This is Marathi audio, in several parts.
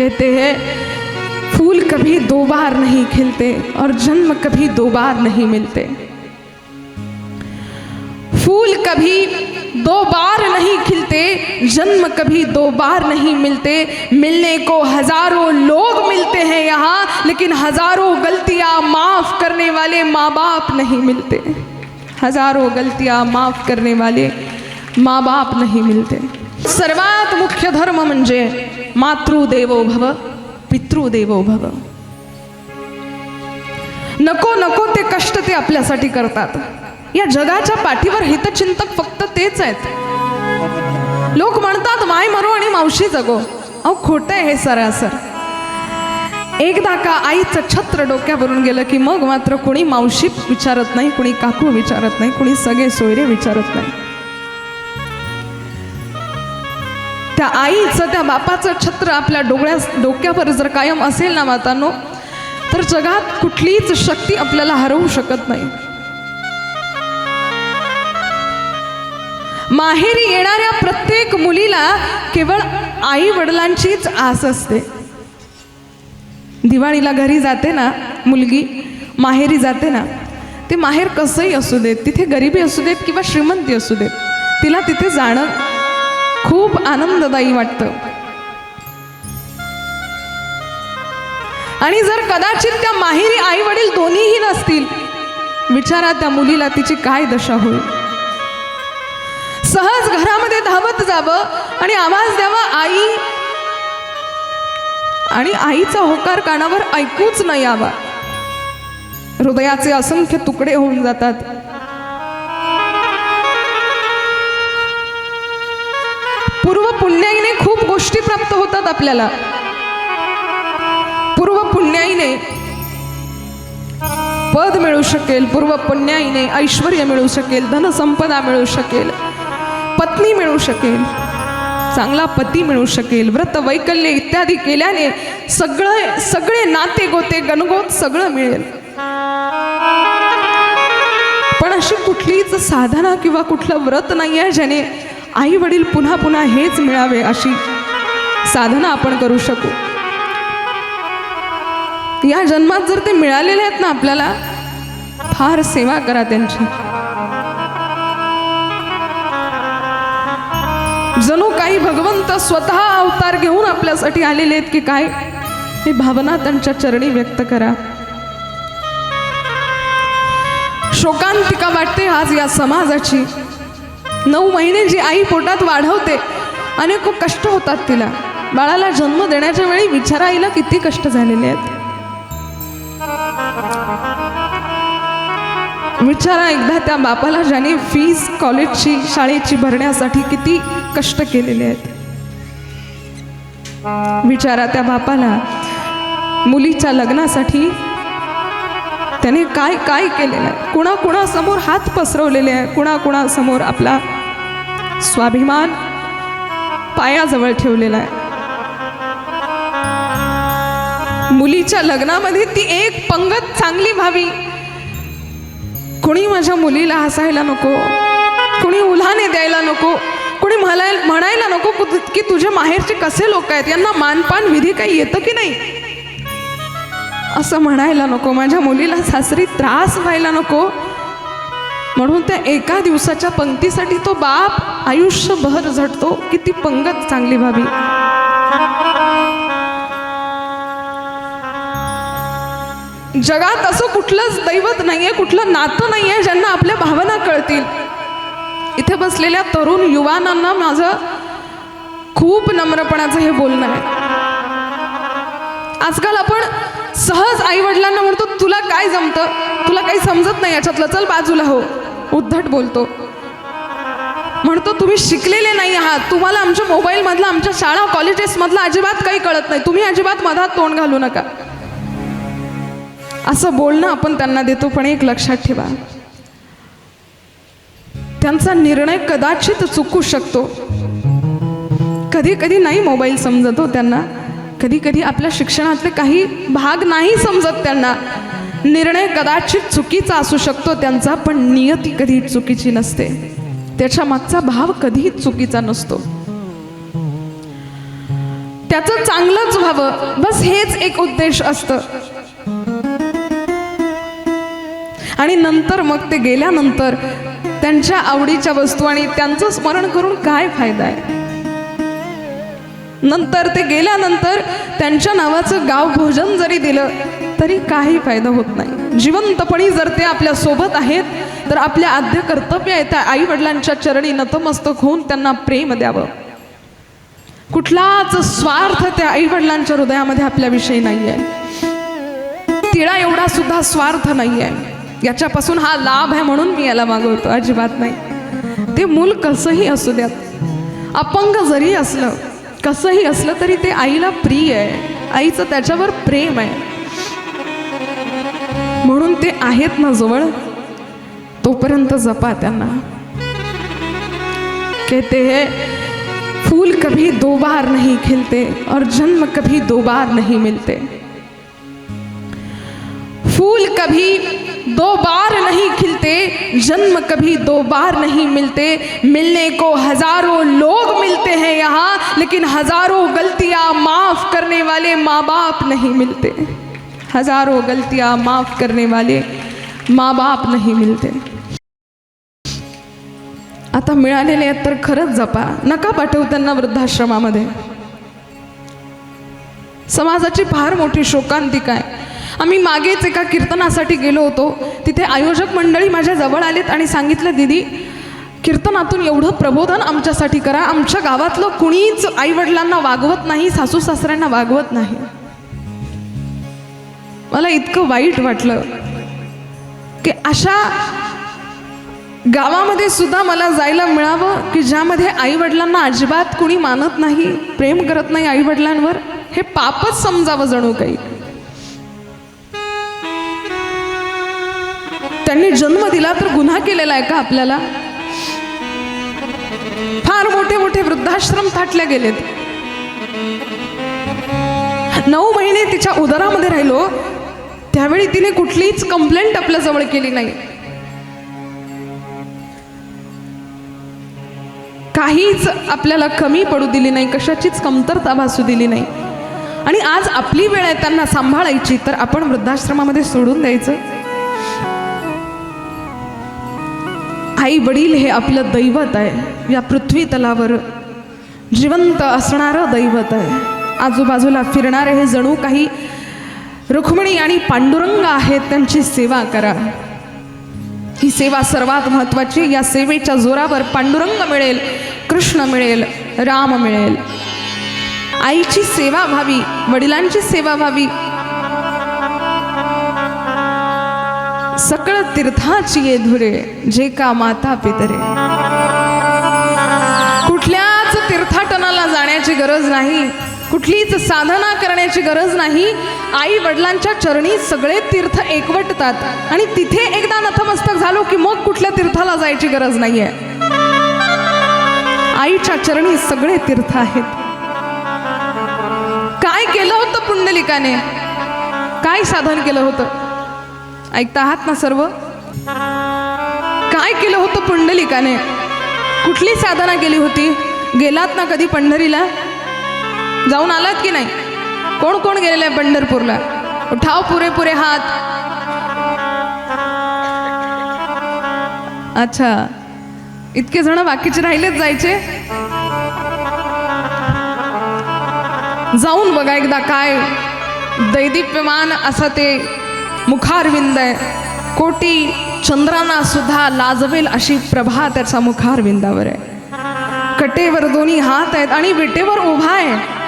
कहते हैं। फूल कभी दो बार नहीं खिलते और जन्म कभी दो बार नहीं मिलते। फूल कभी दो बार नहीं खिलते, जन्म कभी दो बार नहीं मिलते। मिलने को हज़ारों लोग मिलते हैं यहाँ, लेकिन हज़ारों गलतियाँ माफ़ करने वाले माँ बाप नहीं मिलते। हज़ारों गलतियाँ माफ़ करने वाले माँ बाप नहीं मिलते। सर्वात मुख्य धर्म म्हणजे मातृदेवो भव पितृदेवो भव. नको नको ते कष्ट ते आपल्यासाठी करतात. या जगाच्या पाठीवर हितचिंतक फक्त तेच आहेत. लोक म्हणतात माय मरो आणि मावशी जगो. अहो खोटं आहे हे सरासर. एकदा का आईचं छत्र डोक्यावरून गेलं की मग मात्र कोणी मावशी विचारत नाही कोणी काकू विचारत नाही कुणी सगळे सोयरे विचारत नाही. त्या आईचं त्या बापाचं छत्र आपल्या डोळ्या डोक्यावर जर कायम असेल ना मातानो तर जगात कुठलीच शक्ती आपल्याला हरवू शकत नाही. माहेरी येणाऱ्या प्रत्येक मुलीला केवळ आई वडिलांचीच आस असते. दिवाळीला घरी जाते ना मुलगी माहेरी जाते ना ते माहेर कसंही असू देत तिथे गरिबी असू देत किंवा श्रीमंती असू देत तिला तिथे जाणं खूप आनंददायी वाटतं. आणि जर कदाचित त्या माहेरी आई वडील दोन्हीही नसतील विचारा त्या मुलीला तिची काय दशा होईल. सहज घरामध्ये धावत जावं आणि आवाज द्यावा आई. आणि आईचा होकार कानावर ऐकूच न यावा. हृदयाचे असंख्य तुकडे होऊन जातात. पूर्व पुण्याईने खूप गोष्टी प्राप्त होतात आपल्याला. पूर्व पुण्याईने पद मिळू शकेल पूर्व पुण्याईने ऐश्वर मिळू शकेल धनसंपदा मिळू शकेल पत्नी मिळू शकेल चांगला पती मिळू शकेल व्रत वैकल्य इत्यादी केल्याने सगळं सगळे नाते गोते गणगोत सगळं मिळेल. पण अशी कुठलीच साधना किंवा कुठलं व्रत नाही आहे ज्याने आई वडील पुन्हा पुन्हा हेच मिळावे अशी साधना आपण करू शकू. या जन्मात जर ते मिळालेले आहेत ना आपल्याला फार सेवा करा त्यांची. जणू काही भगवंत स्वतः अवतार घेऊन आपल्यासाठी आलेले आहेत की काय ही भावना त्यांच्या चरणी व्यक्त करा. शोकांतिका वाटते आज या समाजाची. नऊ महिने जी आई पोटात वाढवते आणि खूप कष्ट होतात तिला. बाळाला जन्म देण्याच्या वेळी विचारा आईला किती कष्ट झालेले आहेत. विचारा एकदा त्या बापाला ज्याने फीज कॉलेजची शाळेची भरण्यासाठी किती कष्ट केलेले आहेत. विचारा त्या बापाला मुलीच्या लग्नासाठी त्याने काय काय केलेलं आहे? कुणाकुणासमोर हात पसरवलेले आहे? कुणाकुणासमोर आपला स्वाभिमान पायाजवळ ठेवलेला आहे? मुलीच्या लग्नामध्ये ती एक पंगत चांगली व्हावी. कोणी माझ्या मुलीला हसायला नको. कोणी उल्हाने द्यायला नको. कोणी म्हणाय म्हणायला नको की तुझ्या माहेरचे कसे लोक आहेत? यांना मानपान विधी काही येतं की नाही? असं म्हणायला नको. माझ्या मुलीला सासरी त्रास व्हायला नको. म्हणून त्या एका दिवसाच्या पंक्तीसाठी तो बाप आयुष्यभर झटतो की ती पंगत चांगली व्हावी जगात असं कुठलंच दैवत नाहीये कुठलं नातं नाहीये ज्यांना आपल्या भावना कळतील. इथे बसलेल्या तरुण युवानांना माझं खूप नम्रपणाचं हे बोलणं आहे. आजकाल आपण सहज आई वडिलांना म्हणतो तुला काय जमतं? तुला काही समजत नाही याच्यातलं. चल बाजूला हो. उद्धट बोलतो. म्हणतो तुम्ही शिकलेले नाही आहात. तुम्हाला आमच्या मोबाईलमधलं आमच्या शाळा कॉलेजेसमधलं अजिबात काही कळत नाही. तुम्ही अजिबात मधात तोंड घालू नका. असं बोलणं आपण त्यांना देतो पण एक लक्षात ठेवा. त्यांचा निर्णय कदाचित चुकू शकतो. कधी कधी नाही मोबाईल समजत हो त्यांना. कधी कधी आपल्या शिक्षणातले काही भाग नाही समजत त्यांना. निर्णय कदाचित चुकीचा असू शकतो त्यांचा पण नियती कधी चुकीची नसते. त्याच्या मागचा भाव कधीही चुकीचा नसतो. त्याचं चांगलंच व्हावं बस हेच एक उद्देश असतं. आणि नंतर मग ते गेल्यानंतर त्यांच्या आवडीच्या वस्तू आणि त्यांचं स्मरण करून काय फायदा आहे? नंतर ते गेल्यानंतर त्यांच्या नावाचं गाव भोजन जरी दिलं तरी काही फायदा होत नाही. जिवंतपणी जर ते आपल्यासोबत आहेत तर आपल्या आद्य कर्तव्य आहे त्या आई वडिलांच्या चरणी नतमस्तक होऊन त्यांना प्रेम द्यावं. कुठलाच स्वार्थ त्या आई वडिलांच्या हृदयामध्ये आपल्याविषयी नाही आहे तिळा एवढा सुद्धा स्वार्थ नाही आहे याच्यापासून हा लाभ आहे म्हणून मी याला मागवतो. अजिबात नाही. ते मूल कसंही असू द्यात. अपंग जरी असलं कसंही असलं तरी ते आईला प्रिय आहे. आईचं त्याच्यावर प्रेम आहे. म्हणून ते आहेत ना जवळ तोपर्यंत जपा त्यांना. कहते हैं फूल कभी दो बार नहीं खिलते और जन्म कभी दो बार नहीं मिलते। फूल कभी दो बार नहीं खिलते, जन्म कभी दो बार नहीं मिलते। मिलने को हज़ारों लोग मिलते हैं यहाँ, लेकिन हज़ारों गलतियाँ माफ़ करने वाले माँ बाप नहीं मिलते। हज़ारों गलतियाँ माफ़ करने वाले माँ बाप नहीं मिलते। आता मिळालेले आहेत तर खरंच जपा, नका पाठवू त्यांना वृद्धाश्रमामध्ये. समाजाची फार मोठी शोकांतिका आहे. आम्ही मागेच एका कीर्तनासाठी गेलो होतो. तिथे आयोजक मंडळी माझ्या जवळ आलेत आणि सांगितलं दिदी कीर्तनातून एवढं प्रबोधन आमच्यासाठी करा. आमच्या गावातलं कुणीच आईवडिलांना वागवत नाही सासू सासऱ्यांना वागवत नाही. मला इतकं वाईट वाटलं की अशा गावामध्ये सुद्धा मला जायला मिळावं की ज्यामध्ये आईवडिलांना अजिबात कुणी मानत नाही प्रेम करत नाही आईवडिलांवर हे पापच समजावं जणू काही. त्यांनी जन्म दिला तर गुन्हा केलेला आहे का आपल्याला? फार मोठे मोठे वृद्धाश्रम थाटले गेलेत. नऊ महिने तिच्या उदरामध्ये राहिलो त्यावेळी तिने कुठलीच कंप्लेंट आपल्या जवळ केली नाही. काहीच आपल्याला कमी पडू दिली नाही कशाचीच कमतरता भासू दिली नाही. आणि आज आपली वेळ आहे त्यांना सांभाळायची तर आपण वृद्धाश्रमामध्ये सोडून द्यायचं. आई वडील हे आपलं दैवत आहे. या पृथ्वी तलावर जिवंत असणारं दैवत आहे. आजूबाजूला फिरणारे हे जणू काही रुक्मिणी आणि पांडुरंग आहेत त्यांची सेवा करा. ही सेवा सर्वात महत्वाची या सेवेच्या जोरावर पांडुरंग मिळेल कृष्ण मिळेल राम मिळेल. आईची सेवा व्हावी वडिलांची सेवा व्हावी सकळ तीर्थाची ये धुरे जे का माता पितरे. कुठल्याच तीर्थाटनाला जाण्याची गरज नाही कुठलीच साधना करण्याची गरज नाही. आई वडिलांच्या चरणी सगळे तीर्थ एकवटतात आणि तिथे एकदा नतमस्तक झालो की मग कुठल्या तीर्थाला जायची गरज नाहीये. आईच्या चरणी सगळे तीर्थ आहेत. काय केलं होतं पुंडलिकाने? काय साधन केलं होतं? ऐकता आहात ना सर्व? काय केलं होतं पुंडलिकाने? कुठली साधना केली होती? गेलात ना कधी पंढरीला? जाऊन आलात की नाही? कोण कोण गेलेलं आहे पंढरपूरला? उठाव पुरे पुरे हात. अच्छा. इतके जण बाकीचे राहिलेच जायचे? जाऊन बघा एकदा काय दैदिप्यमान असं ते मुखारविंद आहे. कोटी चंद्रांना सुद्धा लाजवेल अशी प्रभा त्याचा मुखारविंदावर आहे. कटेवर दोन्ही हात आहेत आणि विटेवर उभा आहे.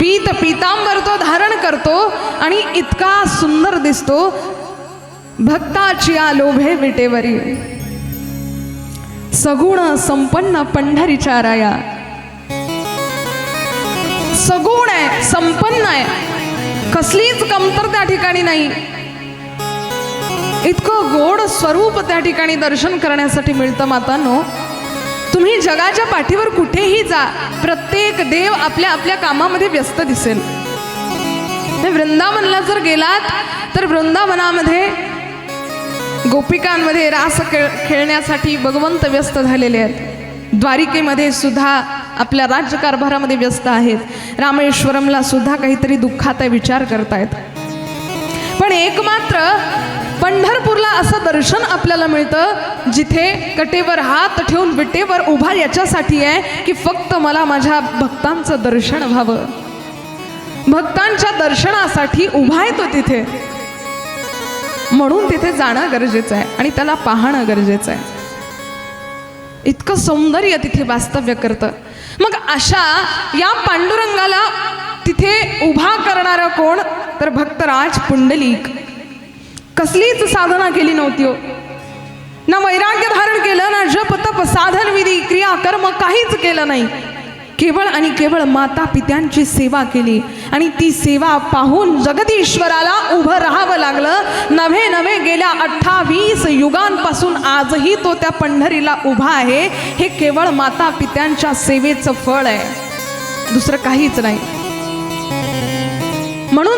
पीत पीतांबर तो धारण करतो आणि इतका सुंदर दिसतो. भक्ताची आ लोभे विटेवरी. सगुण संपन्न पंढरीच्या राया. सगुण आहे संपन्न आहे. कसलीच कमतर त्या ठिकाणी नाही. इतकं गोड स्वरूप त्या ठिकाणी दर्शन करण्यासाठी मिळतं मातांनो. तुम्ही जगाच्या पाठीवर कुठेही जा प्रत्येक देव आपल्या आपल्या कामामध्ये व्यस्त दिसेल. वृंदावनला जर गेलात तर वृंदावनामध्ये गोपिकांमध्ये रास खेळ खेळण्यासाठी भगवंत व्यस्त झालेले आहेत. द्वारिकेमध्ये सुद्धा आपल्या राज्यकारभारामध्ये व्यस्त आहेत. रामेश्वरमला सुद्धा काहीतरी दुःखात आहे विचार करतायत. पण एक मात्र पंढरपूरला असं दर्शन आपल्याला मिळतं जिथे कटेवर हात ठेवून विटेवर उभा याच्यासाठी आहे की फक्त मला माझ्या भक्तांचं दर्शन व्हावं. भक्तांच्या दर्शनासाठी उभा येतो तिथे. म्हणून तिथे जाणं गरजेचं आहे आणि त्याला पाहणं गरजेचं आहे. इतकं सौंदर्य तिथे वास्तव्य करतं. मग अशा या पांडुरंगाला तिथे उभा करणारा कोण? तर भक्तराज पुंडलिक. कसलीच साधना केली नव्हती हो. ना वैराग्य धारण केलं ना जप तप साधन विधी क्रिया कर्म काहीच केलं नाही. केवळ आणि केवळ माता पित्यांची सेवा केली. आणि ती सेवा पाहून जगदीश्वराला उभं राहावं लागलं. नव्हे नव्हे गेल्या अठ्ठावीस युगांपासून आजही तो त्या पंढरीला उभा आहे. हे केवळ माता पित्यांच्या सेवेचं फळ आहे. दुसरं काहीच नाही.